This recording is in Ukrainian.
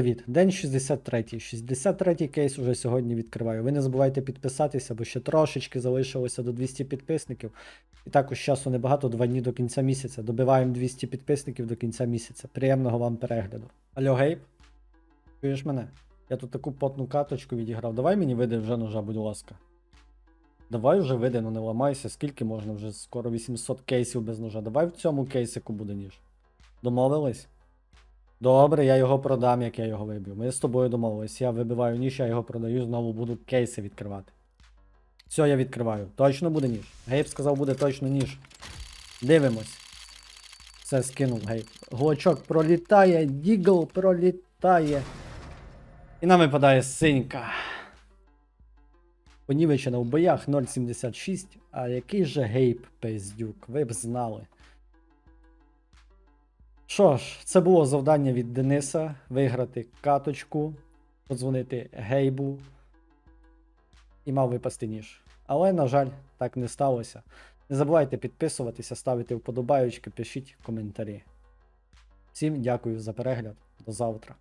Привіт, день 63. 63 кейс уже сьогодні відкриваю. Ви не забувайте підписатися, бо ще трошечки залишилося до 200 підписників. І також часу небагато, два дні до кінця місяця. Добиваємо 200 підписників до кінця місяця. Приємного вам перегляду. Алло, Гейб? Чуєш мене? Я тут таку потну каточку відіграв. Давай мені види вже ножа, будь ласка. Давай вже види, ну не ламайся, скільки можна, вже скоро 800 кейсів без ножа. Давай в цьому кейсику буде ніж. Домовились? Добре, я його продам, як я його вибив. Ми з тобою домовились. Я вибиваю ніж, я його продаю, знову буду кейси відкривати. Все, я відкриваю. Точно буде ніж. Гейб сказав, буде точно ніж. Дивимось. Все скинув гейб. Глочок пролітає, дігл пролітає. І нам випадає синька. Понівечена в боях 0.76. А який же гейб пиздюк, ви б знали. Що ж, це було завдання від Дениса виграти каточку, подзвонити Гейбу і мав випасти ніж. Але, на жаль, так не сталося. Не забувайте підписуватися, ставити вподобайочки, пишіть коментарі. Всім дякую за перегляд. До завтра.